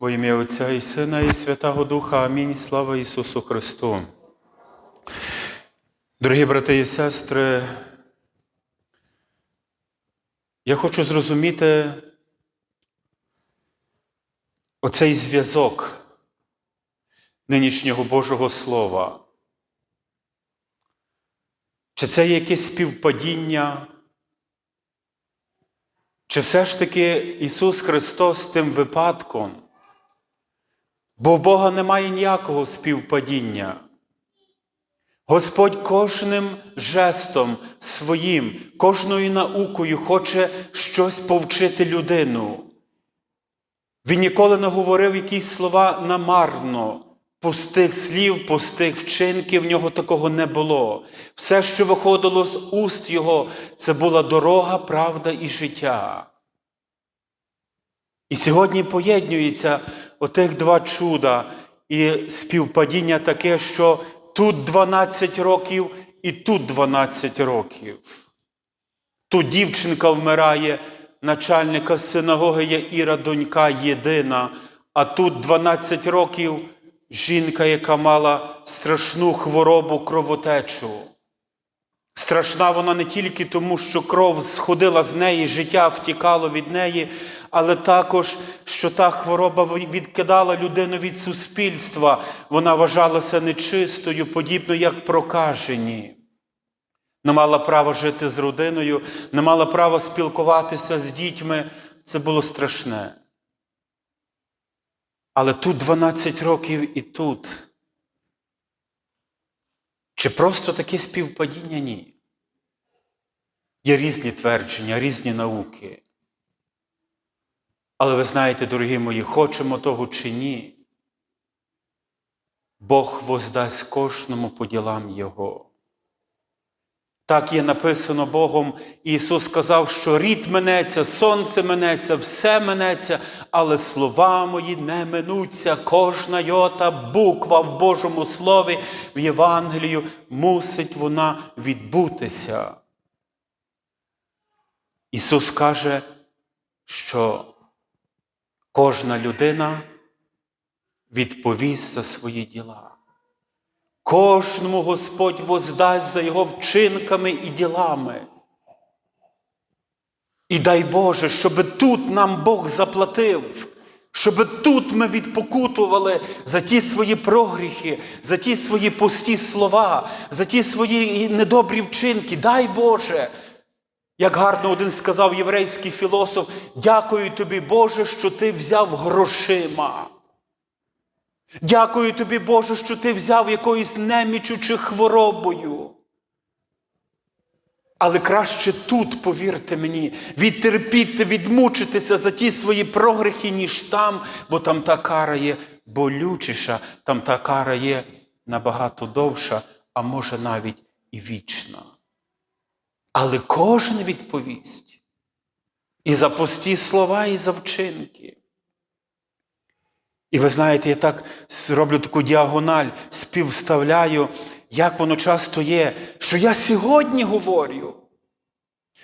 Во ім'я Отця і Сина, і Святого Духа. Амінь. Слава Ісусу Христу. Дорогі брати і сестри, я хочу зрозуміти оцей зв'язок нинішнього Божого Слова. Чи це є якесь співпадіння? Чи все ж таки Ісус Христос тим випадком? Бо в Бога немає ніякого співпадіння. Господь кожним жестом своїм, кожною наукою хоче щось повчити людину. Він ніколи не говорив якісь слова намарно, пустих слів, пустих вчинків в нього такого не було. Все, що виходило з уст Його, це була дорога, правда і життя. І сьогодні поєднується отих два чуда і співпадіння таке, що тут 12 років і тут 12 років. Тут дівчинка вмирає, начальника синагоги є Іра, донька єдина, а тут 12 років жінка, яка мала страшну хворобу кровотечу. Страшна вона не тільки тому, що кров сходила з неї, життя втікало від неї, але також, що та хвороба відкидала людину від суспільства, вона вважалася нечистою, подібно як прокажені. Не мала права жити з родиною, не мала права спілкуватися з дітьми. Це було страшне. Але тут 12 років і тут. Чи просто таке співпадіння? Ні. Є різні твердження, різні науки. Але ви знаєте, дорогі мої, хочемо того чи ні, Бог воздасть кожному по ділам Його. Так є написано Богом, Ісус сказав, що рід минеться, сонце минеться, все минеться, але слова мої не минуться. Кожна йота буква в Божому Слові в Євангелію мусить вона відбутися. Ісус каже, що кожна людина відповість за свої діла. Кожному Господь воздасть за його вчинками і ділами. І дай Боже, щоб тут нам Бог заплатив, щоб тут ми відпокутували за ті свої прогріхи, за ті свої пусті слова, за ті свої недобрі вчинки. Дай Боже. Як гарно один сказав єврейський філософ, дякую тобі, Боже, що ти взяв грошима. Дякую тобі, Боже, що ти взяв якоюсь немічу чи хворобою. Але краще тут, повірте мені, відтерпіти, відмучитися за ті свої прогрехи, ніж там, бо там та кара є болючіша, там та кара є набагато довша, а може навіть і вічна. Але кожен відповість і за пусті слова, і за вчинки. І ви знаєте, я так роблю таку діагональ, співставляю, як воно часто є, що я сьогодні говорю.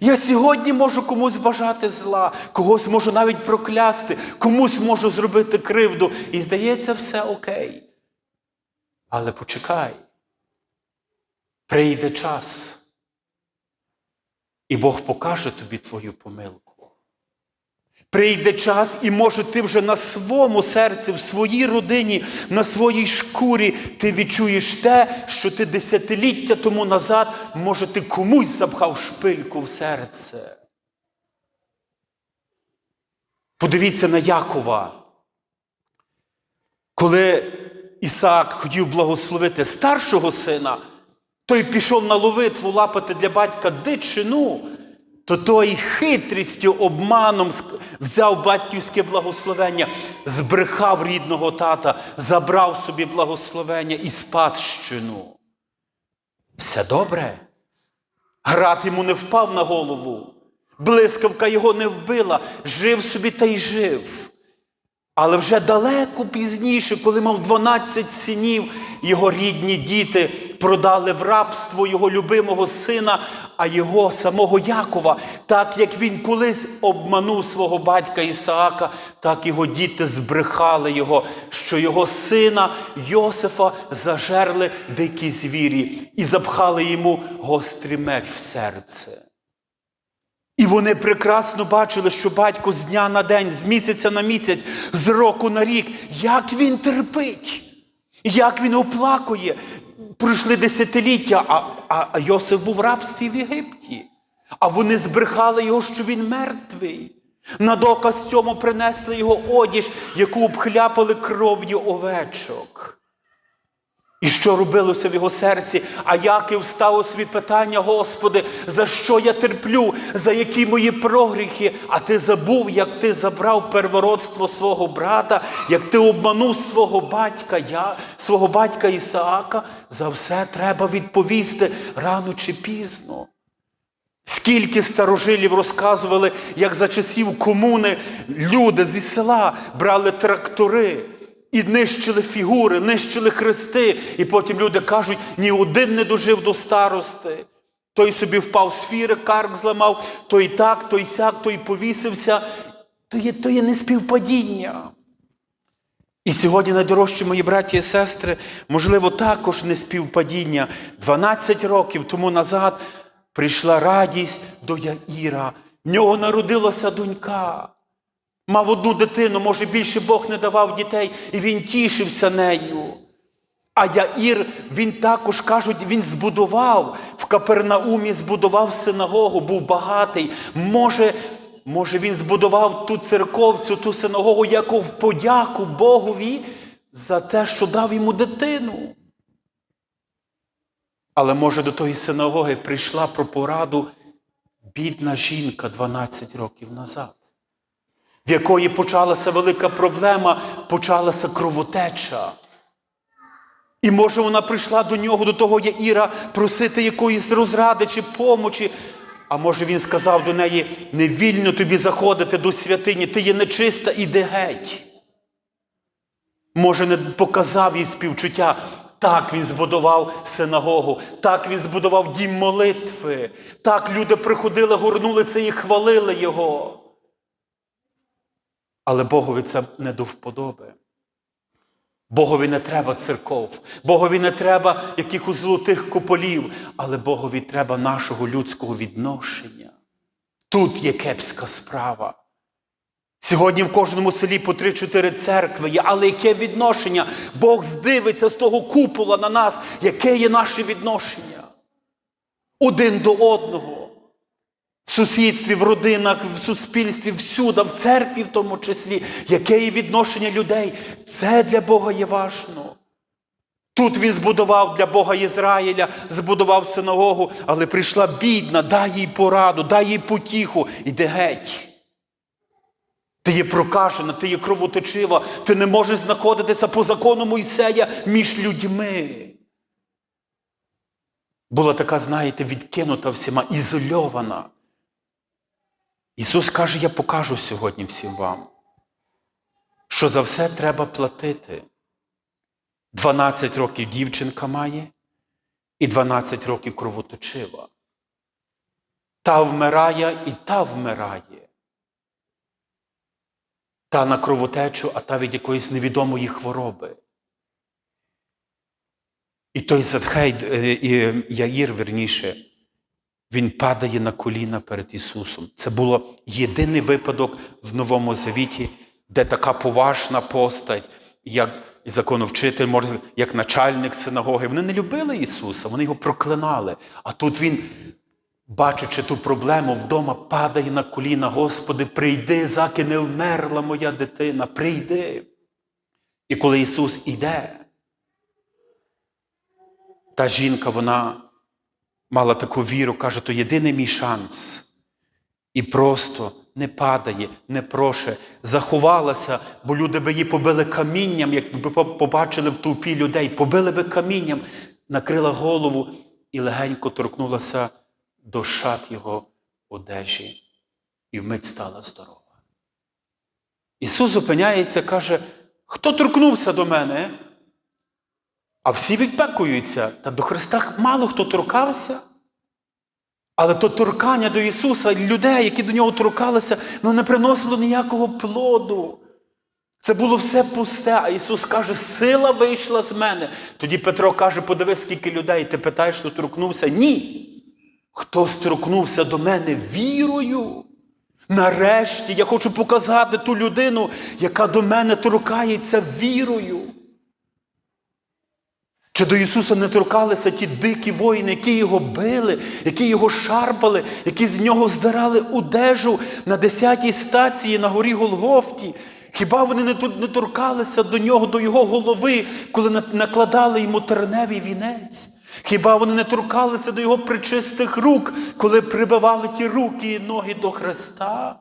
Я сьогодні можу комусь бажати зла, когось можу навіть проклясти, комусь можу зробити кривду. І здається, все окей. Але почекай, прийде час, і Бог покаже тобі твою помилку. Прийде час, і може ти вже на своєму серці, в своїй родині, на своїй шкурі ти відчуєш те, що ти десятиліття тому назад, може, ти комусь запхав шпильку в серце. Подивіться на Якова. Коли Ісаак хотів благословити старшого сина, той пішов на ловитву лапати для батька дичину то той хитрістю, обманом взяв батьківське благословення, збрехав рідного тата, забрав собі благословення і спадщину. Все добре. Град йому не впав на голову, блискавка його не вбила, жив собі та й жив. Але вже далеко пізніше, коли мав 12 синів, його рідні діти продали в рабство його любимого сина, а його самого Якова, так як він колись обманув свого батька Ісаака, так його діти збрехали його, що його сина Йосифа зажерли дикі звірі і запхали йому гострий меч в серце. І вони прекрасно бачили, що батько з дня на день, з місяця на місяць, з року на рік, як він терпить, як він оплакує. Пройшли десятиліття, а, а, а Йосиф був в рабстві в Єгипті. А вони збрехали його, що він мертвий. На доказ цьому принесли його одіж, яку обхляпали кров'ю овечок. І що робилося в його серці? А Яків ставив собі питання, Господи, за що я терплю, за які мої прогріхи? А ти забув, як ти забрав первородство свого брата, як ти обманув свого батька, я, свого батька Ісаака, за все треба відповісти рано чи пізно. Скільки старожилів розказували, як за часів комуни люди зі села брали трактори і нищили фігури, нищили хрести. І потім люди кажуть, ні один не дожив до старости. Той собі впав з фіри, карк зламав, той так, той сяк, той повісився. То є, то є неспівпадіння. І сьогодні, найдорожчі мої браті і сестри, можливо, також неспівпадіння. 12 років тому назад прийшла радість до Яїра. В нього народилася донька. Мав одну дитину, може, більше Бог не давав дітей, і він тішився нею. А Яїр, він також кажуть, він збудував в Капернаумі, збудував синагогу, був багатий. Може, може, він збудував ту церковцю, ту синагогу, як в подяку Богові за те, що дав йому дитину. Але може до тої синагоги прийшла про пораду бідна жінка 12 років назад, в якої почалася велика проблема, почалася кровотеча. І може вона прийшла до нього, до того Яїра, просити якоїсь розради чи помочі. А може він сказав до неї, не вільно тобі заходити до святині, ти є нечиста, іди геть. Може, не показав їй співчуття. Так він збудував синагогу, так він збудував дім молитви. Так люди приходили, горнулися і хвалили його. Але Богові це не до вподоби. Богові не треба церков, Богові не треба якихось золотих куполів, але Богові треба нашого людського відношення. Тут є кепська справа. Сьогодні в кожному селі по три-чотири церкви є, але яке відношення? Бог здивиться з того купола на нас, яке є наше відношення? Один до одного. В сусідстві, в родинах, в суспільстві, всюди, в церкві в тому числі, яке є відношення людей. Це для Бога є важно. Тут він збудував для Бога Ізраїля, збудував синагогу, але прийшла бідна, дай їй пораду, дай їй потіху, іди геть. Ти є прокажена, ти є кровоточива, ти не можеш знаходитися по закону Мойсея між людьми. Була така, знаєте, відкинута всіма, ізольована. Ісус каже, я покажу сьогодні всім вам, що за все треба платити. 12 років дівчинка має і 12 років кровоточива. Та вмирає і та вмирає. Та на кровотечу, а та від якоїсь невідомої хвороби. І той Задхей, е, і Яїр, верніше, він падає на коліна перед Ісусом. Це було єдиний випадок в Новому Завіті, де така поважна постать, як законовчитель, може, як начальник синагоги. Вони не любили Ісуса, вони його проклинали. А тут Він, бачачи ту проблему вдома, падає на коліна. Господи, прийди, заки не вмерла моя дитина, прийди. І коли Ісус іде, та жінка, вона мала таку віру, каже, то єдиний мій шанс. І просто не падає, не проше, заховалася, бо люди би її побили камінням, якби побачили в товпі людей, побили би камінням, накрила голову і легенько торкнулася до шат його одежі, і вмить стала здорова. Ісус зупиняється, каже, хто торкнувся до мене? А всі відпекуються, та до Христа мало хто торкався. Але то торкання до Ісуса, людей, які до нього торкалися, ну не приносило ніякого плоду. Це було все пусте, а Ісус каже, сила вийшла з мене. Тоді Петро каже, подивись, скільки людей, ти питаєш, хто торкнувся? Ні. Хто сторкнувся до мене вірою? Нарешті я хочу показати ту людину, яка до мене торкається вірою. Чи до Ісуса не торкалися ті дикі воїни, які його били, які його шарпали, які з нього здирали одежу на десятій стації на горі Голгофті? Хіба вони не торкалися до нього, до його голови, коли накладали йому терневий вінець? Хіба вони не торкалися до його причистих рук, коли прибивали ті руки і ноги до Христа?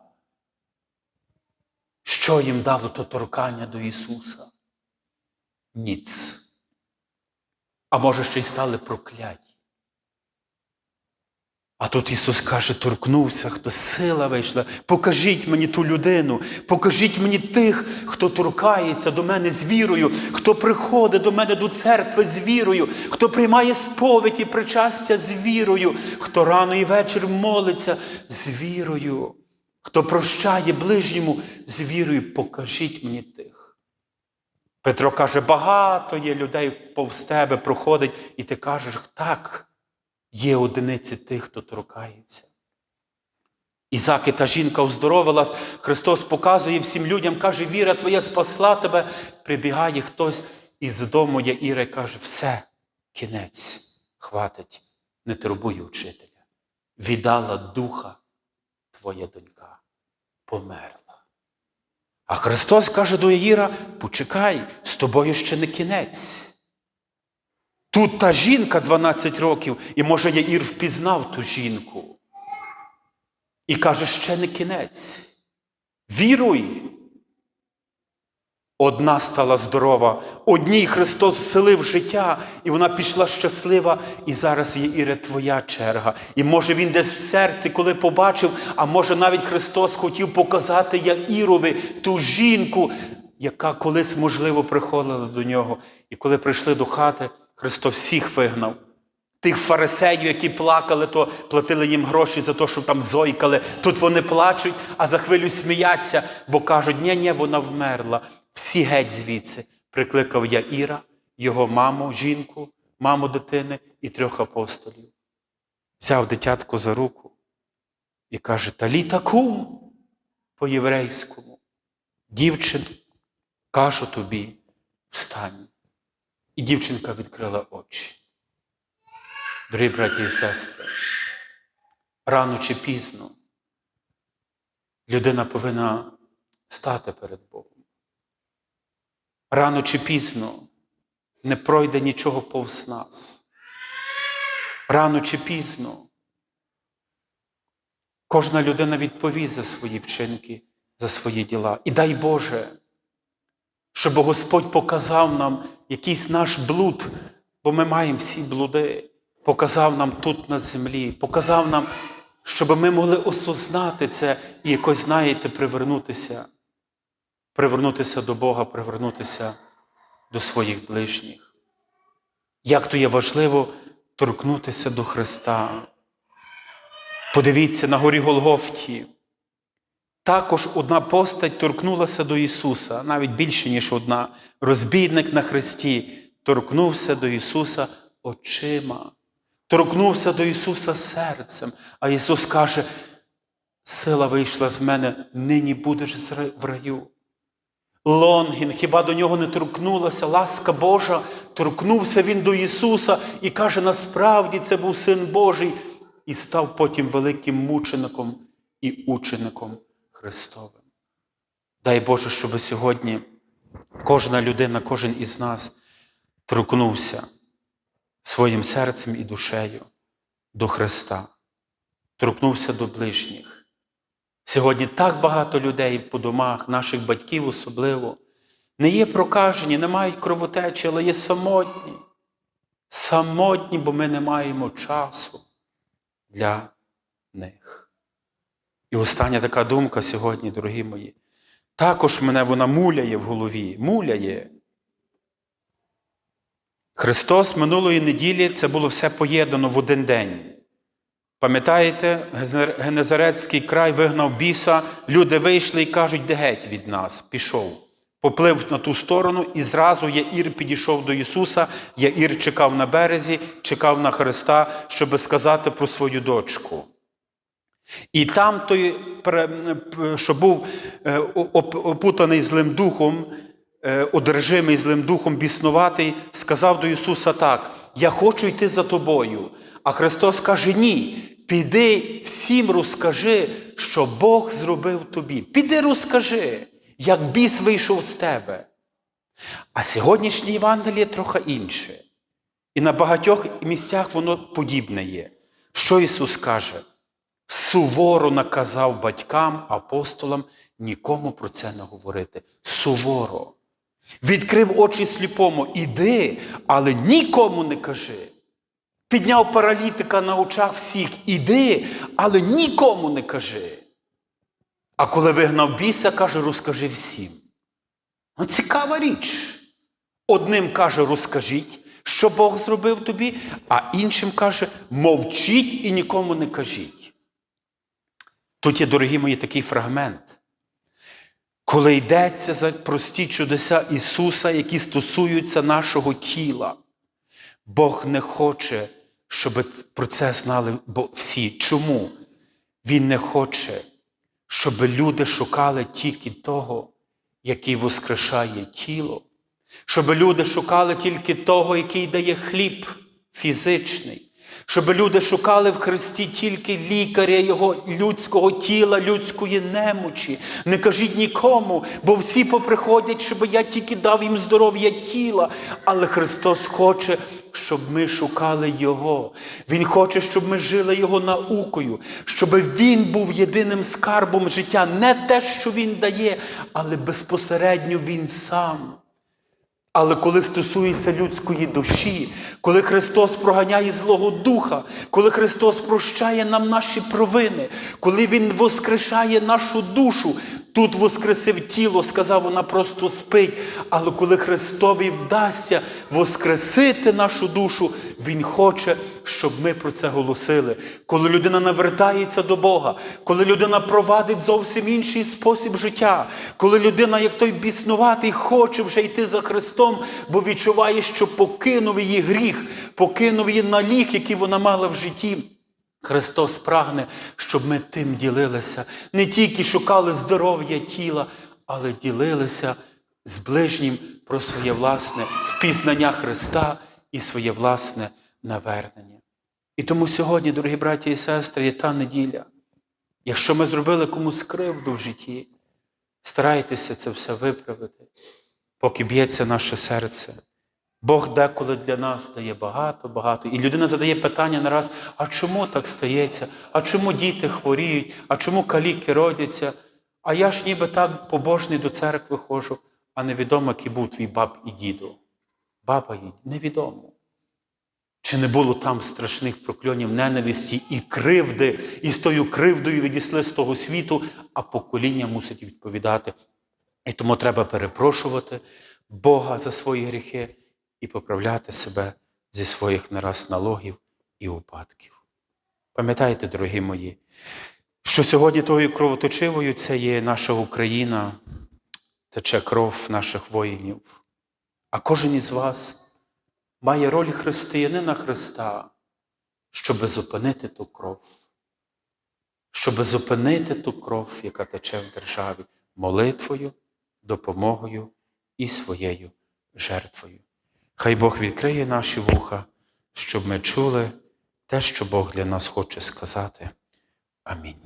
Що їм дало то торкання до Ісуса? Ніц а може ще й стали прокляті. А тут Ісус каже, торкнувся, хто сила вийшла. Покажіть мені ту людину, покажіть мені тих, хто торкається до мене з вірою, хто приходить до мене до церкви з вірою, хто приймає сповідь і причастя з вірою, хто рано і вечір молиться з вірою, хто прощає ближньому з вірою. Покажіть мені тих. Петро каже, багато є людей повз тебе проходить, і ти кажеш, так, є одиниці тих, хто торкається. Ізаки та жінка оздоровилась, Христос показує всім людям, каже, віра твоя спасла тебе. Прибігає хтось із дому Яїра і каже, все, кінець, хватить, не турбуй учителя. Віддала духа твоя донька, померла. А Христос каже до Яїра, почекай, з тобою ще не кінець. Тут та жінка 12 років, і може Яїр впізнав ту жінку. І каже, ще не кінець. Віруй. Одна стала здорова, одній Христос вселив життя, і вона пішла щаслива, і зараз є Іре твоя черга. І може він десь в серці, коли побачив, а може навіть Христос хотів показати Яїрові ту жінку, яка колись, можливо, приходила до нього. І коли прийшли до хати, Христос всіх вигнав. Тих фарисеїв, які плакали, то платили їм гроші за те, що там зойкали. Тут вони плачуть, а за хвилю сміяться, бо кажуть, ні, ні, вона вмерла. Всі геть звідси. Прикликав Яїра, його маму, жінку, маму дитини і трьох апостолів. Взяв дитятко за руку і каже: Таліта кум по-єврейському. Дівчин, кажу тобі, встань. І дівчинка відкрила очі. Дорогі браті і сестри, рано чи пізно людина повинна стати перед Богом. Рано чи пізно не пройде нічого повз нас. Рано чи пізно кожна людина відповість за свої вчинки, за свої діла. І дай Боже, щоб Господь показав нам якийсь наш блуд, бо ми маємо всі блуди, показав нам тут на землі, показав нам, щоб ми могли осознати це і якось, знаєте, привернутися, привернутися до Бога, привернутися до своїх ближніх. Як то є важливо торкнутися до Христа. Подивіться на горі Голгофті. Також одна постать торкнулася до Ісуса, навіть більше, ніж одна. Розбійник на хресті торкнувся до Ісуса очима, торкнувся до Ісуса серцем. А Ісус каже: сила вийшла з мене, нині будеш в раю. Лонгін, хіба до нього не торкнулася ласка Божа, торкнувся він до Ісуса і каже, насправді це був Син Божий, і став потім великим мучеником і учеником Христовим. Дай Боже, щоб сьогодні кожна людина, кожен із нас торкнувся своїм серцем і душею до Христа, торкнувся до ближніх. Сьогодні так багато людей по домах, наших батьків особливо, не є прокажені, не мають кровотечі, але є самотні. Самотні, бо ми не маємо часу для них. І остання така думка сьогодні, дорогі мої, також мене вона муляє в голові, муляє. Христос минулої неділі це було все поєднано в один день. Пам'ятаєте, Генезарецький край вигнав біса, люди вийшли і кажуть, де геть від нас, пішов. Поплив на ту сторону, і зразу Яїр підійшов до Ісуса. Яїр чекав на березі, чекав на Христа, щоб сказати про свою дочку. І там той, що був е, опутаний злим духом, е, одержимий злим духом, біснуватий, сказав до Ісуса так: Я хочу йти за тобою. А Христос каже: Ні, піди всім розкажи, що Бог зробив тобі. Піди розкажи, як біс вийшов з тебе. А сьогоднішнє Євангеліє трохи інше. І на багатьох місцях воно подібне є. Що Ісус каже? Суворо наказав батькам, апостолам нікому про це не говорити. Суворо. Відкрив очі сліпому, іди, але нікому не кажи. Підняв паралітика на очах всіх, іди, але нікому не кажи. А коли вигнав біса, каже, розкажи всім. Ну, цікава річ. Одним каже, розкажіть, що Бог зробив тобі, а іншим каже, мовчіть і нікому не кажіть. Тут є, дорогі мої, такий фрагмент. Коли йдеться за прості чудеса Ісуса, які стосуються нашого тіла, Бог не хоче, щоб про це знали всі. Чому? Він не хоче, щоб люди шукали тільки того, який воскрешає тіло, щоб люди шукали тільки того, який дає хліб фізичний, щоб люди шукали в Христі тільки лікаря Його людського тіла, людської немочі. Не кажіть нікому, бо всі поприходять, щоб я тільки дав їм здоров'я тіла. Але Христос хоче, щоб ми шукали Його. Він хоче, щоб ми жили Його наукою, щоб Він був єдиним скарбом життя, не те, що Він дає, але безпосередньо Він сам. Але коли стосується людської душі, коли Христос проганяє Злого Духа, коли Христос прощає нам наші провини, коли Він воскрешає нашу душу, тут воскресив тіло, сказав, вона просто спить. Але коли Христові вдасться воскресити нашу душу, Він хоче, щоб ми про це голосили. Коли людина навертається до Бога, коли людина провадить зовсім інший спосіб життя, коли людина, як той біснуватий, хоче вже йти за Христом, бо відчуває, що покинув її гріх, покинув її наліг, який вона мала в житті. Христос прагне, щоб ми тим ділилися, не тільки шукали здоров'я тіла, але ділилися з ближнім про своє власне впізнання Христа і своє власне навернення. І тому сьогодні, дорогі браті і сестри, є та неділя. Якщо ми зробили комусь кривду в житті, старайтеся це все виправити, поки б'ється наше серце. Бог деколи для нас дає багато, багато. І людина задає питання не раз: а чому так стається? А чому діти хворіють? А чому каліки родяться? А я ж ніби так побожний до церкви ходжу, а невідомо, який був твій баб і діду. Баба і невідомо. Чи не було там страшних прокльонів ненависті і кривди, і з тою кривдою відійшли з того світу, а покоління мусить відповідати. І тому треба перепрошувати Бога за свої гріхи і поправляти себе зі своїх нараз налогів і упадків. Пам'ятайте, дорогі мої, що сьогодні тою кровоточивою це є наша Україна, тече кров наших воїнів. А кожен із вас має роль християнина Христа, щоб зупинити ту кров, щоб зупинити ту кров, яка тече в державі, молитвою, допомогою і своєю жертвою. Хай Бог відкриє наші вуха, щоб ми чули те, що Бог для нас хоче сказати. Амінь.